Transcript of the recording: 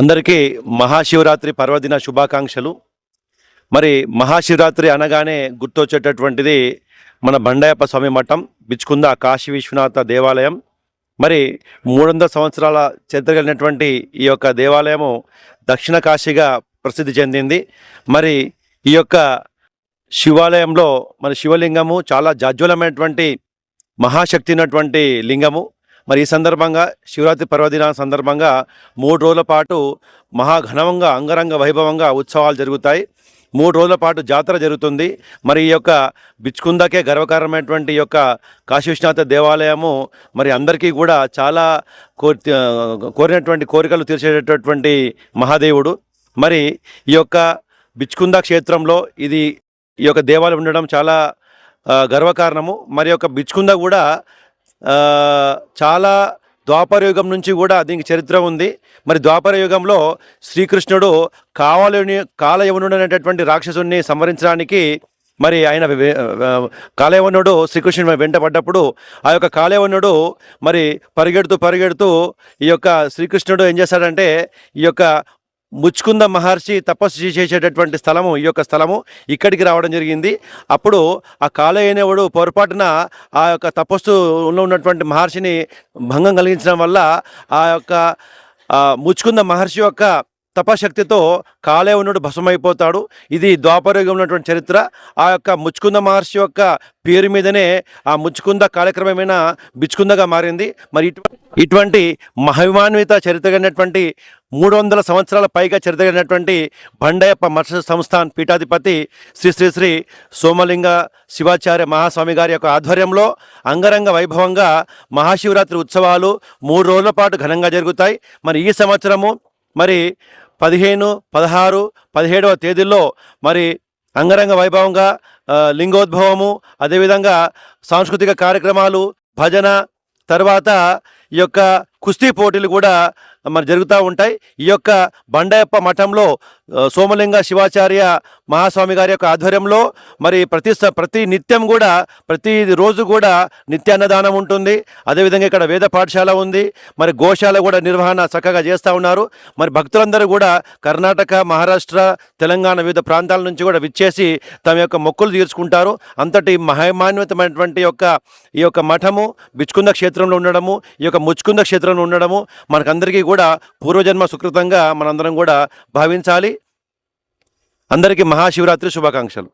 అందరికీ మహాశివరాత్రి పర్వదిన శుభాకాంక్షలు. మరి మహాశివరాత్రి అనగానే గుర్తొచ్చేటటువంటిది మన బండాయప్ప స్వామి మఠం బిచ్చుకుంద కాశీ విశ్వనాథ దేవాలయం. మరి మూడు వందల సంవత్సరాల చరిత్ర కలిగినటువంటి ఈ యొక్క దేవాలయము దక్షిణ కాశీగా ప్రసిద్ధి చెందింది. మరి ఈ యొక్క శివాలయంలో మన శివలింగము చాలా జాజ్వలమైనటువంటి మహాశక్తి ఉన్నటువంటి లింగము. మరి ఈ సందర్భంగా శివరాత్రి పర్వదిన సందర్భంగా మూడు రోజుల పాటు మహాఘనంగా అంగరంగ వైభవంగా ఉత్సవాలు జరుగుతాయి. మూడు రోజుల పాటు జాతర జరుగుతుంది. మరి ఈ యొక్క బిచ్చుకుందకే గర్వకారణమైనటువంటి యొక్క కాశీ విశ్వనాథ దేవాలయము మరి అందరికీ కూడా చాలా కోరినటువంటి కోరికలు తీర్చేటటువంటి మహాదేవుడు. మరి ఈ యొక్క బిచ్చుకుంద క్షేత్రంలో ఇది ఈ యొక్క దేవాలయం ఉండడం చాలా గర్వకారణము. మరి యొక్క బిచ్చుకుంద కూడా చాలా ద్వాపర యుగం నుంచి కూడా దీనికి చరిత్ర ఉంది. మరి ద్వాపర యుగంలో శ్రీకృష్ణుడు కావలని కాలయవనుడు అనేటటువంటి రాక్షసుని సంవరించడానికి మరి ఆయన వే- శ్రీకృష్ణుడు కాలయవనుడు శ్రీకృష్ణుని వెంటబడ్డప్పుడు ఆ యొక్క కాలయవనుడు మరి పరిగెడుతూ పరిగెడుతూ ఈ యొక్క శ్రీకృష్ణుడు ఏం చేశాడంటే ఈ యొక్క ముచ్చుకుంద మహర్షి తపస్సు చేసేటటువంటి స్థలము ఈ యొక్క స్థలము ఇక్కడికి రావడం జరిగింది. అప్పుడు ఆ కాలయనేవుడు పొరపాటున ఆ యొక్క తపస్సులో ఉన్నటువంటి మహర్షిని భంగం కలిగించడం వల్ల ఆ యొక్క ముచ్చుకుంద మహర్షి యొక్క తపశక్తితో కాలేవనుడు భస్మైపోతాడు ఇది ద్వాపరయుగం ఉన్నటువంటి చరిత్ర. ఆ యొక్క ముచ్చుకుంద మహర్షి యొక్క పేరు మీదనే ఆ ముచ్చుకుంద కాలక్రమమైన బిచ్చుకుందగా మారింది. మరి ఇటువంటి మహిమాన్విత చరిత్ర కలిగినటువంటి మూడు వందల సంవత్సరాల పైగా చరిత్ర కలిగినటువంటి బండయప్ప మత్స్య సంస్థాన్ పీఠాధిపతి శ్రీ శ్రీ శ్రీ సోమలింగ శివాచార్య మహాస్వామి గారి యొక్క ఆధ్వర్యంలో అంగరంగ వైభవంగా మహాశివరాత్రి ఉత్సవాలు మూడు రోజుల పాటు ఘనంగా జరుగుతాయి. మరి ఈ సంవత్సరము మరి పదిహేను పదహారు పదిహేడవ తేదీల్లో మరి అంగరంగ వైభవంగా లింగోద్భవము అదేవిధంగా సాంస్కృతిక కార్యక్రమాలు భజన తర్వాత ఈ యొక్క కుస్తీ పోటీలు కూడా మరి జరుగుతూ ఉంటాయి. ఈ యొక్క బండయప్ప మఠంలో సోమలింగ శివాచార్య మహాస్వామి గారి యొక్క ఆధ్వర్యంలో మరి ప్రతి ప్రతి నిత్యం కూడా ప్రతి రోజు కూడా నిత్య అన్నదానం ఉంటుంది. అదేవిధంగా ఇక్కడ వేద పాఠశాల ఉంది. మరి గోశాల కూడా నిర్వహణ చక్కగా చేస్తూ ఉన్నారు. మరి భక్తులందరూ కూడా కర్ణాటక మహారాష్ట్ర తెలంగాణ వివిధ ప్రాంతాల నుంచి కూడా విచ్చేసి తమ యొక్క మొక్కులు తీర్చుకుంటారు. అంతటి మహిమాన్వితమైనటువంటి యొక్క ఈ యొక్క మఠము బిచ్చుకుంద క్షేత్రంలో ఉండడము ఈ యొక్క ముచ్చుకుంద క్షేత్రంలో ఉండడము. మనకందరికీ కూడా పూర్వజన్మ సుకృతంగా మనందరం కూడా భావించాలి. అందరికీ మహాశివరాత్రి శుభాకాంక్షలు.